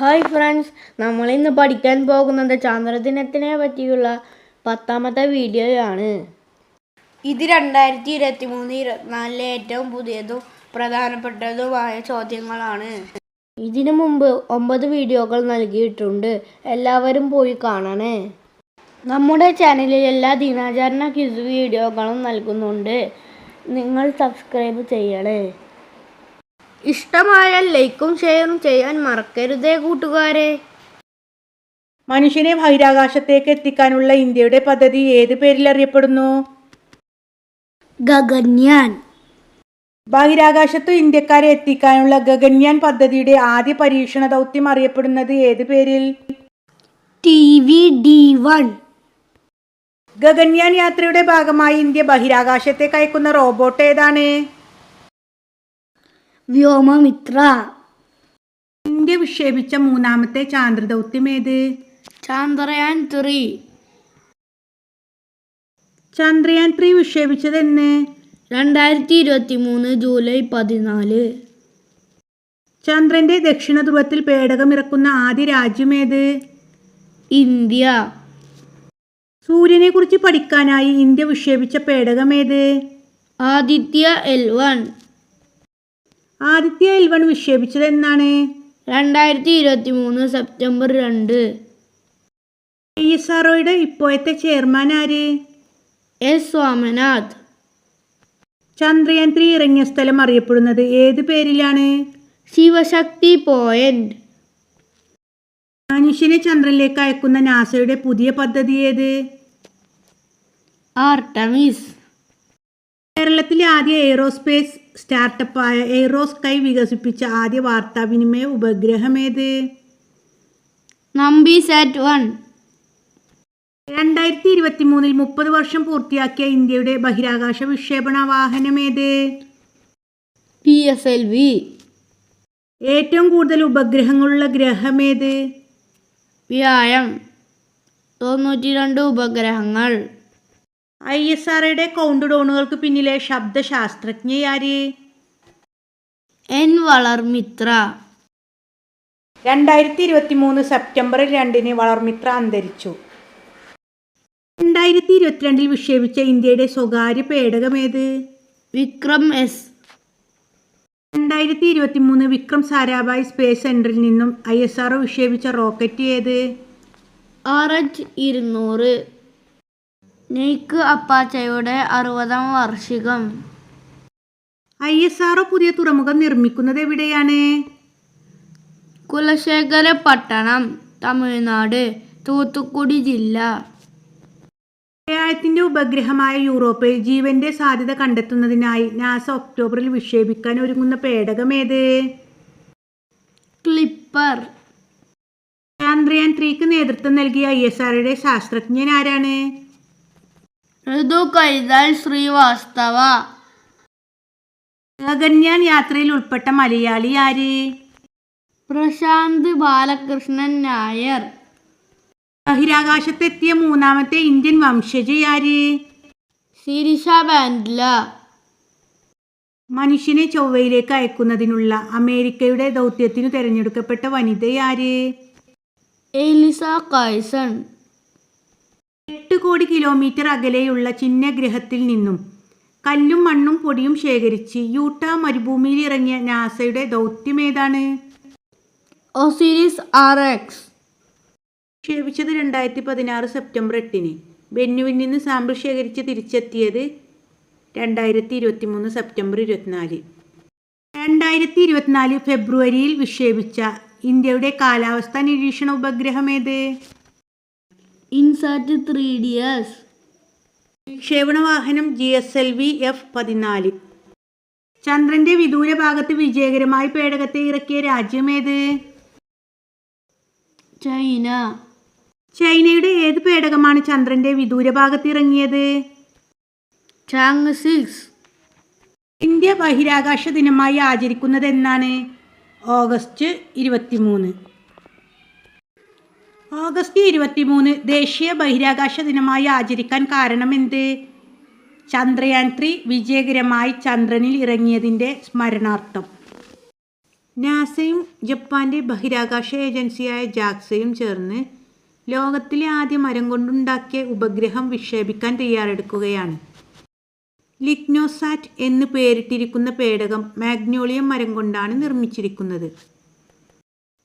Hi friends നമ്മൾ ഇന്ന് പഠിക്കാൻ പോകുന്നത് ചാന്ദ്രദിനത്തിനെ പറ്റിയുള്ള പത്താമത്തെ വീഡിയോയാണ്. ഇത് രണ്ടായിരത്തി ഇരുപത്തി മൂന്ന് ഇരുപത്തിനാലിലെ ഏറ്റവും പുതിയതും പ്രധാനപ്പെട്ടതുമായ ചോദ്യങ്ങളാണ്. ഇതിനു മുമ്പ് ഒമ്പത് വീഡിയോകൾ നൽകിയിട്ടുണ്ട്. എല്ലാവരും പോയി കാണണേ. നമ്മുടെ ചാനലിൽ എല്ലാ ദിനാചരണ ക്വിസ് വീഡിയോകളും നൽകുന്നുണ്ട്. നിങ്ങൾ സബ്സ്ക്രൈബ് ചെയ്യണേ. ഇഷ്ടമായാൽ ലൈക്കും ഷെയറും ചെയ്യാൻ മറക്കരുതേ കൂട്ടുകാരെ. മനുഷ്യനെ ബഹിരാകാശത്തേക്ക് എത്തിക്കാനുള്ള ഇന്ത്യയുടെ പദ്ധതി ഏത് പേരിൽ അറിയപ്പെടുന്നു? ഗഗന്യാൻ ബഹിരാകാശത്തു ഇന്ത്യക്കാരെ എത്തിക്കാനുള്ള ഗഗന്യാൻ പദ്ധതിയുടെ ആദ്യ പരീക്ഷണ ദൗത്യം അറിയപ്പെടുന്നത് ഏത് പേരിൽ? T V D one. Gaganyaan യാത്രയുടെ ഭാഗമായി ഇന്ത്യ ബഹിരാകാശത്തേക്ക് അയക്കുന്ന റോബോട്ട് ഏതാണ്? വ്യോമമിത്ര. ഇന്ത്യ വിക്ഷേപിച്ച മൂന്നാമത്തെ ചാന്ദ്ര ദൗത്യം ഏത്? ചാന്ദ്രയാൻ ത്രീ. ചന്ദ്രയാൻ ത്രീ വിക്ഷേപിച്ചത് എന്ന്? രണ്ടായിരത്തി ഇരുപത്തി മൂന്ന് ജൂലൈ പതിനാല്. ചന്ദ്രന്റെ ദക്ഷിണ ധ്രുവത്തിൽ പേടകം ഇറക്കുന്ന ആദ്യ രാജ്യം ഏത്? ഇന്ത്യ. സൂര്യനെ കുറിച്ച് പഠിക്കാനായി ഇന്ത്യ വിക്ഷേപിച്ച പേടകം ഏത്? Aditya L one. Aditya L one വിക്ഷേപിച്ചത് എന്നാണ്? രണ്ടായിരത്തി ഇരുപത്തി മൂന്ന് സെപ്റ്റംബർ രണ്ട്. ഐ എസ് ആർഒയുടെ ഇപ്പോഴത്തെ ചെയർമാൻ ആര്? എസ് സ്വാമിനാഥ്. ചന്ദ്രയാൻ ത്രീ ഇറങ്ങിയ സ്ഥലം അറിയപ്പെടുന്നത് ഏത് പേരിലാണ്? ശിവശക്തി പോയിന്റ്. മനുഷ്യനെ ചന്ദ്രനിലേക്ക് അയക്കുന്ന നാസയുടെ പുതിയ പദ്ധതി ഏത്? ആർട്ടമിസ്. കേരളത്തിലെ ആദ്യ എയ്റോസ്പേസ് സ്റ്റാർട്ടപ്പായ എയ്റോസ്കൈ വികസിപ്പിച്ച ആദ്യ വാർത്താവിനിമയ ഉപഗ്രഹം ഏത് നമ്പി സാറ്റ് വൺ രണ്ടായിരത്തി ഇരുപത്തി മൂന്നിൽ മുപ്പത് വർഷം പൂർത്തിയാക്കിയ ഇന്ത്യയുടെ ബഹിരാകാശ വിക്ഷേപണ വാഹനം ഏത് പി എസ് എൽ വി ഏറ്റവും കൂടുതൽ ഉപഗ്രഹങ്ങളുള്ള ഗ്രഹം ഏത് വ്യായം തൊണ്ണൂറ്റി രണ്ട് ഉപഗ്രഹങ്ങൾ. ഐ എസ് ആർഒയുടെ കൗണ്ട് ഡൗണുകൾക്ക് പിന്നിലെ ശബ്ദശാസ്ത്രജ്ഞയാര്? എൻ വളർമിത്ര. രണ്ടായിരത്തി ഇരുപത്തി മൂന്ന് സെപ്റ്റംബർ രണ്ടിന് വളർമിത്ര അന്തരിച്ചു. രണ്ടായിരത്തി ഇരുപത്തിരണ്ടിൽ വിക്ഷേപിച്ച ഇന്ത്യയുടെ സ്വകാര്യ പേടകം ഏത് വിക്രം എസ്. രണ്ടായിരത്തി ഇരുപത്തി മൂന്ന് വിക്രം സാരാഭായ് സ്പേസ് സെന്ററിൽ നിന്നും ഐ എസ് ആർഒ വിക്ഷേപിച്ച റോക്കറ്റ് ഏത്? ആർ എച്ച് ഇരുന്നൂറ്. നെയ്ക്ക് അപ്പാച്ചയുടെ അറുപതാം വാർഷികം. ഐ എസ് ആർഒ പുതിയ തുറമുഖം നിർമ്മിക്കുന്നത് എവിടെയാണ്? കുലശേഖര പട്ടണം തമിഴ്നാട് തൂത്തുക്കുടി ജില്ല. വ്യാഴത്തിന്റെ ഉപഗ്രഹമായ യൂറോപ്പിൽ ജീവന്റെ സാധ്യത കണ്ടെത്തുന്നതിനായി നാസ ഒക്ടോബറിൽ വിക്ഷേപിക്കാൻ ഒരുങ്ങുന്ന പേടകം ഏത്? ക്ലിപ്പർ. ചാന്ദ്രയാൻ ത്രീക്ക് നേതൃത്വം നൽകിയ ഐ എസ് ആർഒയുടെ ശാസ്ത്രജ്ഞൻ ആരാണ്? ഋതു കൈതാൽ ശ്രീവാസ്തവ. ഗഗൻയാൻ യാത്രയിൽ ഉൾപ്പെട്ട മലയാളി ആര്? പ്രശാന്ത് ബാലകൃഷ്ണൻ നായർ. ബഹിരാകാശത്തെത്തിയ മൂന്നാമത്തെ ഇന്ത്യൻ വംശജയാര് ശിരിഷ ബാൻഡ്ല. മനുഷ്യനെ ചൊവ്വയിലേക്ക് അയക്കുന്നതിനുള്ള അമേരിക്കയുടെ ദൗത്യത്തിനു തിരഞ്ഞെടുക്കപ്പെട്ട വനിതയാര് എലിസ കൈസൺ എട്ട് കോടി കിലോമീറ്റർ അകലെയുള്ള ചിഹ്നഗ്രഹത്തിൽ നിന്നും കല്ലും മണ്ണും പൊടിയും ശേഖരിച്ച് യൂട്ട മരുഭൂമിയിൽ ഇറങ്ങിയ നാസയുടെ ദൗത്യം ഏതാണ്? OSIRIS R X. വിക്ഷേപിച്ചത് രണ്ടായിരത്തി പതിനാറ് സെപ്റ്റംബർ എട്ടിന്. ബെന്നുവിൽ നിന്ന് സാമ്പിൾ ശേഖരിച്ച് തിരിച്ചെത്തിയത് രണ്ടായിരത്തി ഇരുപത്തി മൂന്ന് സെപ്റ്റംബർ ഇരുപത്തിനാല്. രണ്ടായിരത്തി ഇരുപത്തിനാല് ഫെബ്രുവരിയിൽ വിക്ഷേപിച്ച ഇന്ത്യയുടെ കാലാവസ്ഥാ നിരീക്ഷണ ഉപഗ്രഹം ഏത്? ഇൻസാറ്റ് ത്രീ ഡി എസ് വിക്ഷേപണ വാഹനം G S L V F പതിനാല്. ചന്ദ്രന്റെ വിദൂര ഭാഗത്ത് വിജയകരമായി പേടകത്തെ ഇറക്കിയ രാജ്യമേത് ചൈന. ചൈനയുടെ ഏത് പേടകമാണ് ചന്ദ്രന്റെ വിദൂര ഭാഗത്ത് ഇറങ്ങിയത്? ചാങ് സിക്സ് ഇന്ത്യ ബഹിരാകാശ ദിനമായി ആചരിക്കുന്നത് എന്നാണ് ഓഗസ്റ്റ് ഇരുപത്തിമൂന്ന്. ഓഗസ്റ്റ് ഇരുപത്തിമൂന്ന് ദേശീയ ബഹിരാകാശ ദിനമായി ആചരിക്കാൻ കാരണമെന്ത്? ചന്ദ്രയാൻ ത്രീ വിജയകരമായി ചന്ദ്രനിൽ ഇറങ്ങിയതിന്റെ സ്മരണാർത്ഥം. നാസയും ജപ്പാന്റെ ബഹിരാകാശ ഏജൻസിയായ ജാക്സയും ചേർന്ന് ലോകത്തിലെ ആദ്യ മരം കൊണ്ടുണ്ടാക്കിയ ഉപഗ്രഹം വിക്ഷേപിക്കാൻ തയ്യാറെടുക്കുകയാണ്. ലിഗ്നോസാറ്റ് എന്ന് പേരിട്ടിരിക്കുന്ന പേടകം മാഗ്നോളിയം മരം കൊണ്ടാണ് നിർമ്മിച്ചിരിക്കുന്നത്.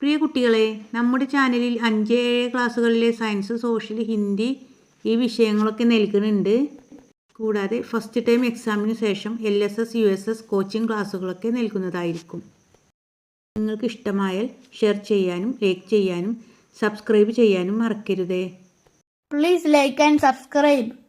പ്രിയ കുട്ടികളെ നമ്മുടെ ചാനലിൽ അഞ്ച് ഏഴ് ക്ലാസ്സുകളിലെ സയൻസ് സോഷ്യൽ ഹിന്ദി ഈ വിഷയങ്ങളൊക്കെ നൽകുന്നുണ്ട്. കൂടാതെ ഫസ്റ്റ് ടൈം എക്സാമിന് ശേഷം L S S U S S coaching ക്ലാസ്സുകളൊക്കെ നൽകുന്നതായിരിക്കും. നിങ്ങൾക്ക് ഇഷ്ടമായാൽ ഷെയർ ചെയ്യാനും ലൈക്ക് ചെയ്യാനും സബ്സ്ക്രൈബ് ചെയ്യാനും മറക്കരുതേ. Please like and subscribe.